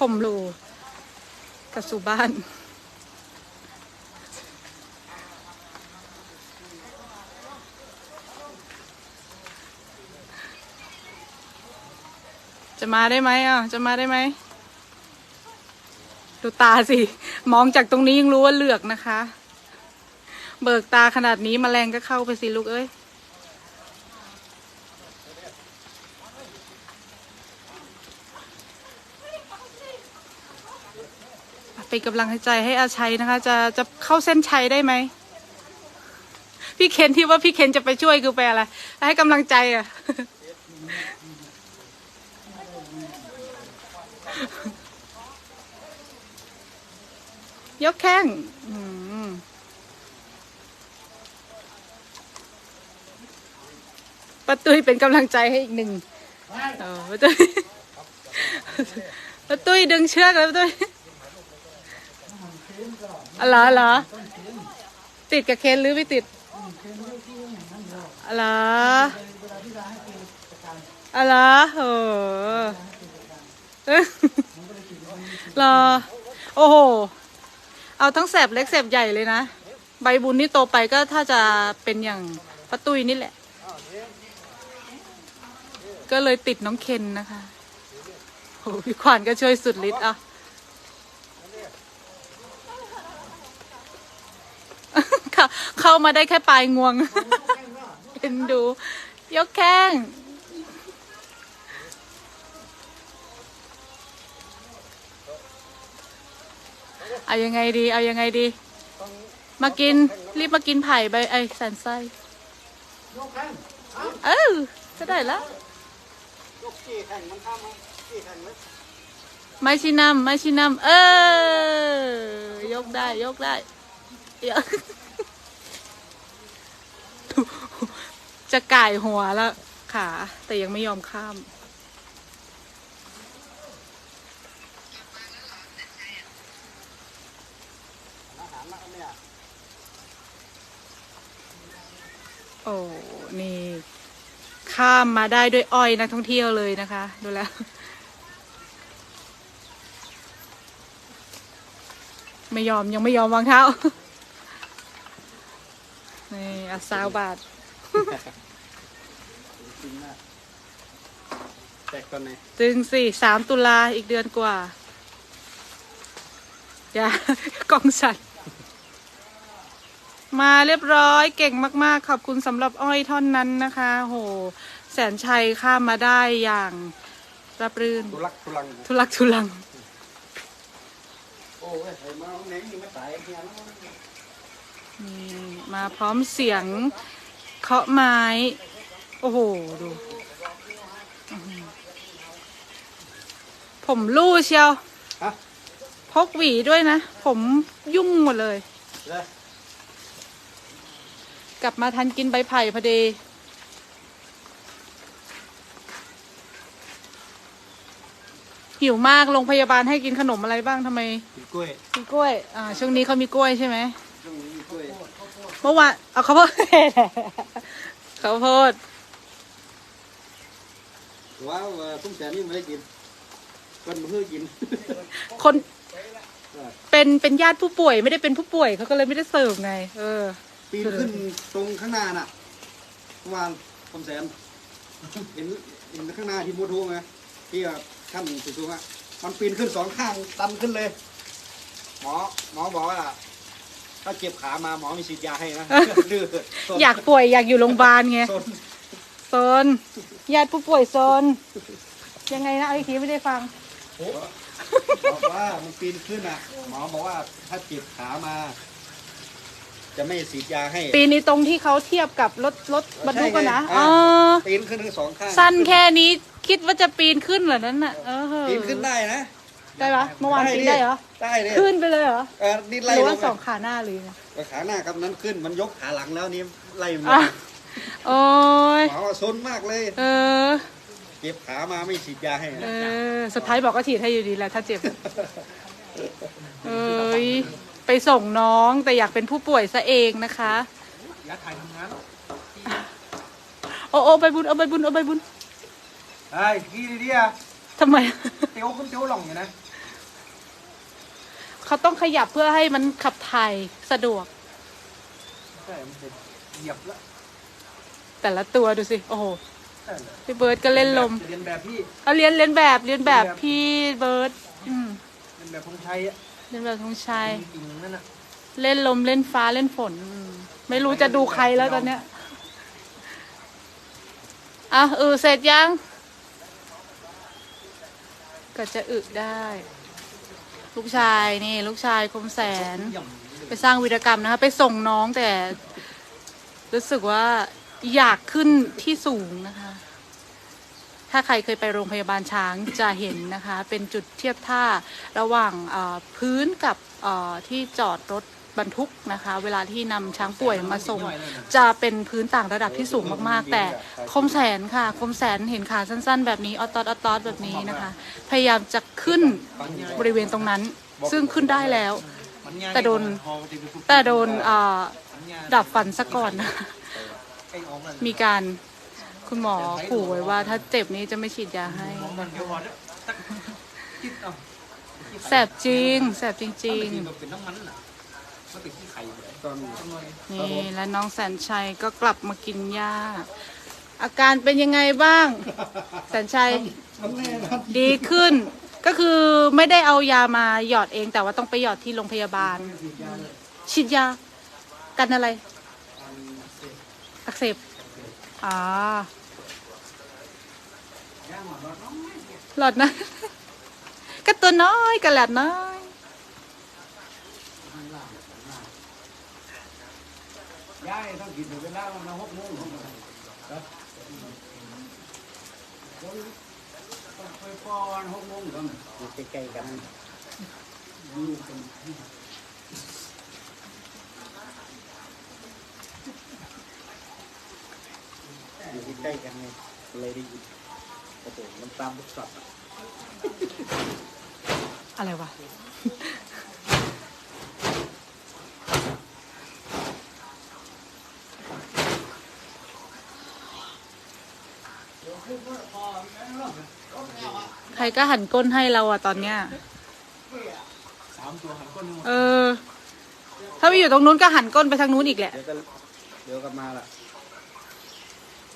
ผมรูกลับสู่บ้านจะมาได้ไหมอะ จะมาได้ไหม ดูตาสิ มองจากตรงนี้ยังรู้ว่าเลือกนะคะ เบิกตาขนาดนี้มแมลงก็เข้าไปสิลูกเอ้ย เป็นกำลังใจให้อาชัยนะคะ จะจะเข้าเส้นชัยได้ไหมพี่เคนที่ว่าพี่เคนจะไปช่วยคือไปอะไรให้กำลังใจอะยกแข้งอืมป้าตุ้ยเป็นกำลังใจให้อีกหนึ่งเออป้าตุ้ยป้าตุ้ยดึงเชือกแล้วป้าตุ้ย อ๋อเหรเหรอติดกับเคนหรือไม่ติดอ๋อเหรออ๋อเหรอโหรอ โอ้โห เอาทั้งแสบเล็กแสบใหญ่เลยนะ ใบบุญนี่โตไปก็ถ้าจะเป็นอย่างป้าตุ้ยนี่แหละ ก็เลยติดน้องเคนนะคะโอ้พี่ขวัญก็ช่วยสุดฤทธิ์อะ เข้ามาได้แค่ปลายงวง เอ็นดู ยกแข้ง เอายังไงดี เอายังไงดี มากิน รีบมากินไผ่ใบไอ้แสนไส้เออจะได้แล้วยกขี้แข่งมันข้ามมาขี้แข่งเลยไม่ชินำไม่ชินำเออ ยกได้ ยกได้ยก จะก่ายหัวแล้วขาแต่ยังไม่ยอมข้ามอาหารมาเนี่ยโอ้นี่ ข้ามมาได้ด้วยอ้อยนักท่องเที่ยวเลยนะคะ ดูแล้ว ไม่ยอมยังไม่ยอมวางเท้า นี่อาซาวบาท จริงมากแตกตอนไหนตึงสี่สามตุลาอีกเดือนกว่า อย่า กองสัตว์มาเรียบร้อยเก่งมาก ๆ ขอบคุณสำหรับอ้อยท่อนนั้นนะคะโห แสนชัยข้ามมาได้อย่างรับรื่น ทุลักทุลังทุลักทุลัง โอ้ยไอ้มาเอาแหนงนี่มาตายเฮียนะนี่มาพร้อมเสียง เคาะไม้ โอ้โห ดูอื้อหือผมลู่เชียวฮะพกหวีด้วยนะ ผมยุ่งหมดเลยเลย กลับมาทันกินใบไผ่พอดีหิวมากโรงพยาบาลให้กินขนมอะไรบ้างทำไม กินกล้วยมีกล้วย อ่า ช่วงนี้เขามีกล้วยใช่ไหม ช่วงนี้มีกล้วย เมื่อวานเอาข้าวโพดข้าวโพดว้าวเออตุ้มแสนนี่ไม่ได้กินคนเพื่อกิน คนเป็นเป็นญาติผู้ป่วยไม่ได้เป็นผู้ป่วยเขาก็เลยไม่ได้เสิร์ฟไง เออ ปีนขึ้นตรงข้างหน้าน่ะเมื่อวานตุ้มแสนเห็นเห็นข้างหน้าที่มูทูไหมที่แบบขั้นสูงๆอะมันปีนขึ้นสองข้างตันขึ้นเลย หมอหมอบอกว่า ถ้าเจ็บขามาหมอมีฉีดยาให้นะดื้อสนอยากป่วยอยากอยู่โรงพยาบาลไงสนโซนญาติผู้ป่วยโซนยังไงนะเอาอีกทีไม่ได้ฟัง บอกว่ามันปีนขึ้นอะ หมอบอกว่าถ้าเจ็บขามา จะไม่ฉีดยาให้ ปีนี้ตรงที่เขาเทียบกับรถรถบรรทุกอะนะใช่ไงอ๋อปีนขึ้นทั้งสองข้างสั้นแค่นี้คิดว่าจะปีนขึ้นเหรอนั้นน่ะเออปีนขึ้นได้นะ ได้ปะเมื่อวานปีนได้เหรอ ได้เลยขึ้นไปเลยเหรอเออนี่หไล่รือลว่างสองขาหน้าหรือไงไปขาหน้าครับนั้นขึ้นมันยกขาหลังแล้วนี่ไล่หมดอะโอ้ยหมอว่าซนมากเลย เออ เจ็บขามาไม่ฉีดยาให้เออสุดท้ายบอกก็ฉีดให้อยู่ดีแหละถ้าเจ็บ เอ้ยไปส่งน้องแต่อยากเป็นผู้ป่วยซะเองนะคะ ยาถ่ายทำงานโอ้โอ้ใบบุญเอาใบบุญเอาใบบุญไอ้กี่ดีอะ ทำไม เตียวขึ้นเตียวลงอยู่นะเขาต้องขยับเพื่อให้มันขับถ่ายสะดวก ใช่มันจะเหยียบแล้วแต่ละตัวดูสิ โอ้โห ใช่เลยพี่เบิร์ดก็เล่นลมเรียนแบบพี่เขาเรียนเรียนแบบเรียนแบบพี่เบิร์ดอืมเรียนแบบพงชัยอะเรียนแบบธงชัย จริงๆนั่นน่ะเล่นลมเล่นฟ้าเล่นฝนอืมไม่รู้จะดูใครแล้วตอนเนี้ยอะเออเสร็จยัง ก็จะอึได้ ลูกชายนี่ ลูกชายคมแสน ไปสร้างวีรกรรมนะคะ ไปส่งน้องแต่ รู้สึกว่าอยากขึ้นที่สูงนะคะ ถ้าใครเคยไปโรงพยาบาลช้างจะเห็นนะคะ เป็นจุดเทียบท่าระหว่างพื้นกับที่จอดรถ บรรทุกนะคะ เวลาที่นำช้างป่วยมาส่ง จะเป็นพื้นต่างระดับที่สูงมากๆ แต่คมแสนค่ะ คมแสนเห็นขาสั้น ๆ แบบนี้ออตอดออตอดแบบนี้นะคะ พยายามจะขึ้นบริเวณตรงนั้น ซึ่งขึ้นได้แล้ว แต่โดน แต่โดนอ่อดับฟันซะก่อนนะมีการคุณหมอขู่ไว้ว่าถ้าเจ็บนี้จะไม่ฉีดยาให้ แสบจริง แสบจริงเป็นน้ำมันน่ะมันเป็นขี้ไข่เลยตอนๆ นี่และน้องแสนชัยก็กลับมากินหญ้า อาการเป็นยังไงบ้าง แสนชัยมันแน่นอนดีขึ้น ก็คือไม่ได้เอายามาหยอดเอง แต่ว่าต้องไปหยอดที่โรงพยาบาลฉีดยา กันอะไร อักเสบอ่าหลอดนะก็ตัวน้อยกระหลาดน้อย ย้ายต้อง กินเวลามันหกโมงต้องไปปอนหกโมงก่อนใกล้ๆกันอยู่กันอยู่ใกล้ๆกันเลยได้ยินโอ้โหน้ำตาลบุกสับอะไรวะ ใครก็หันก้นให้เราอะตอนเนี้ยสามตัวหันก้นเออ ถ้าไปอยู่ตรงนู้นก็หันก้นไปทางนู้นอีกแหละเดี๋ยวก็เดี๋ยวกลับมาละ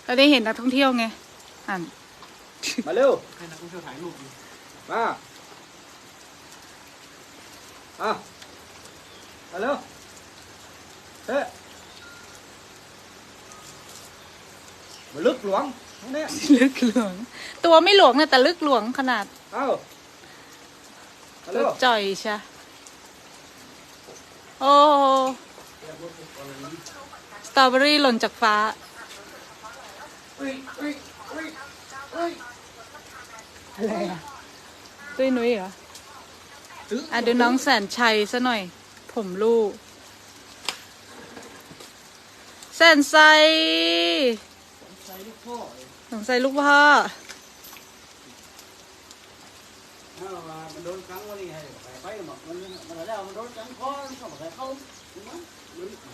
เราได้เห็นนักท่องเที่ยวไงหันมาเร็ว ให้นักท่องเที่ยวถ่ายรูปมาอะมาเร็วเฮ้ยมาลึกหลวงตรง เนี้ยลึกหลวง ตัวไม่หลวงนะแต่ลึกหลวงขนาดเอ้ามาตัเร็ววจ่อยใช่โอ้สตรอเบอรี่หล่นจากฟ้าอุ้ยอุ้ยอุ้ยอุ้ยอะไรอะตุ้ยนุ้ยเหรออะดูน้องแสนชัยซะหน่อย ผมลูก แสนไซใส่ลูกพ่อ สงสัยลูกพ่อเอามามันโดนครั้งวันนี้ให้ไปไปบอกมันมันแล้วมันโดนครั้งพ่อมันเข้ามาใส่เขา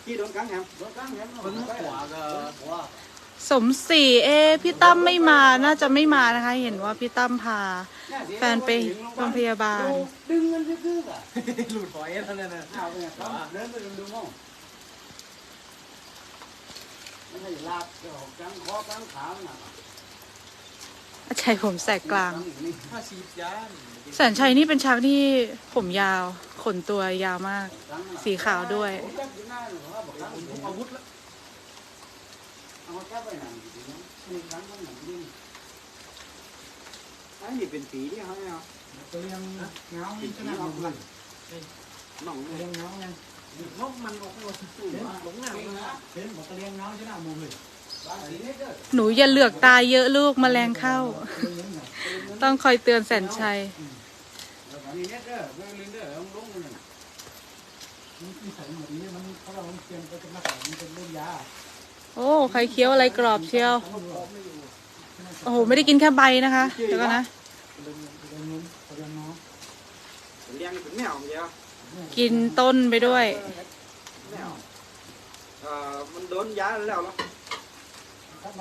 ที่โดนครั้งแฮมโดนครั้งแฮมมันขวาก็ขวาสมศรีเอะพี่ตั้มไม่มาน่าจะไม่มานะคะ เห็นว่าพี่ตั้มพา แฟนไปโรงพยาบาลดึงมันซื่อๆอะหลุดหอยเท่านั้นนะเอาไปไงเดินไปดูห้องไม่ใช่ลากเจ้าของกลางคอกลางขาน่ะ ใช่ผมแสกกลางแสนชัยนี่เป็นช้างที่ผมยาว ขนตัวยาวมาก สีขาวด้วยอาวุธแล้วเอามาแก้ไปหนังมีครั้งมันนี้เป็นสีที่เขาเนี่ยเลี้ยงเงาชนะเราเลยหน่องเลี้ยงเงาไงนกมันออกมาสู้หลงหนังเห็นบอกเลี้ยงเงาชนะมูเลย หนูอย่าเหลือกตายเยอะลูกมแมลงเข้า ต้องคอยเตือนแสนชัย โอ้ใครเคี้ยวอะไรกรอบเชียว โอ้โห ไม่ได้กินแค่ใบนะคะ เดี๋ยวก่อนนะ กินต้นไปด้วย มันโดนยาแล้ว เนาะ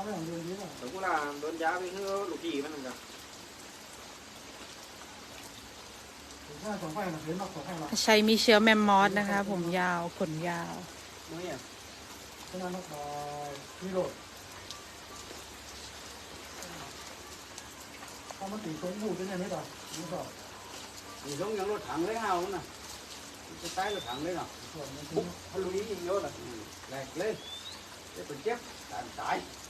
สมมติว่าโดนยาไปคือลูกพี่มันนั่นก็หน้าสองไฟนะเห็นนอกสองไฟนะใช้มีเชื้อแมมมอสนะคะ ผมยาวขนยาวน้อยอะขนาดนอกมานี่โหลดถ้ามันตีตรงบูดเป็นยังไงต่อนี่ก็ thì giống như nó thẳng lấy hào nữa nè cái tay nó thẳng lấy nào ส่วนมัน bút nó lưu ý nhớ là lẹt lên để mình chép đàn tải Cái này mình mắn, mình có đúng với nó tải.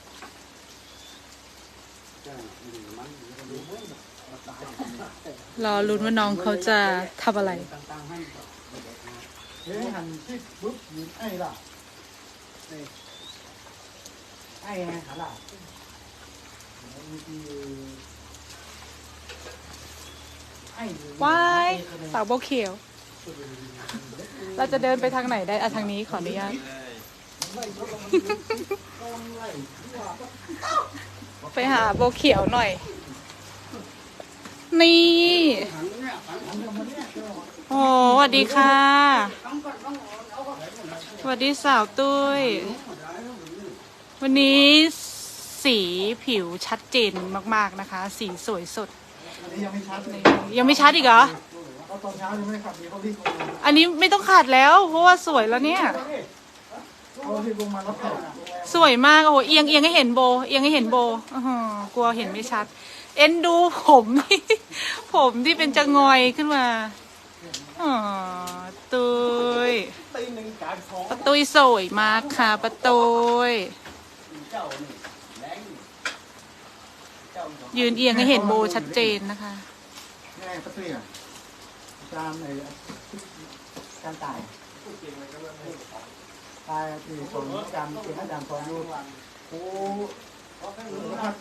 รอลุ้นว่าน้องเขาจะทำอะไร เฮ้ยหันที่ปุ๊บยิงไอ้ล่ะนี่ไอ้ไงหาล่ะว้ายสาวโบเขียว เราจะเดินไปทางไหนได้อะทางนี้ขออนุญาต ไปหาโบวเขียวหน่อย นี่ Thẳng nè, thẳng. โอ้สวัสดีค่ะสวัสดีสาวตุ้ย วันนี้สีผิวชัดเจนมาก ๆนะคะ สีสวยสดอันนี้ยังไม่ชัดเลยนี่ยังไม่ชัดอีกเหรอเพราะตอนเช้ายังไม่ได้ขับดีเขารีบลงมาอันนี้ไม่ต้องขาดแล้ว เพราะว่าสวยแล้วเนี่ย สวยมากโอ้โหเอียงเอียงให้เห็นโบ เอียงให้เห็นโบอื้อกลัวเห็นไม่ชัด เอ็นดูผมที่ผมที่เป็นจะงอยขึ้นมาอ๋อตุยประตุยสวยมากค่ะประตุยยืนเอียงให้เห็นโบชัดเจนนะคะป้าตุ้ยอะอาจารย์ไอ้การตาย ตายที่สอนอาจารย์เป็นอาจารย์สอนอยู่โอ้ครับ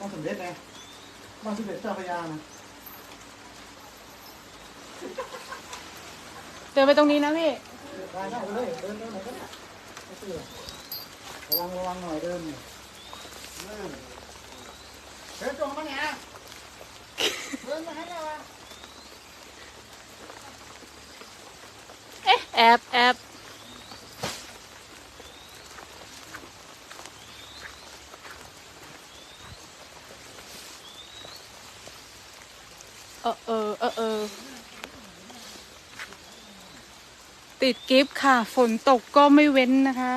บ้านสมเด็จไงบ้านสมเด็จเจ้าพระยานะเดินไปตรงนี้นะพี่ไปได้เลยเดินเดินไหนก็ได้ป้าตุ้ยระวังระวังหน่อยเดินเนี่ยเดินตรงมาเนี่ยเดินมาให้เราเอ๊ะแอบแอบเออเออเออเออ ติดกิฟต์ค่ะ ฝนตกก็ไม่เว้นนะคะ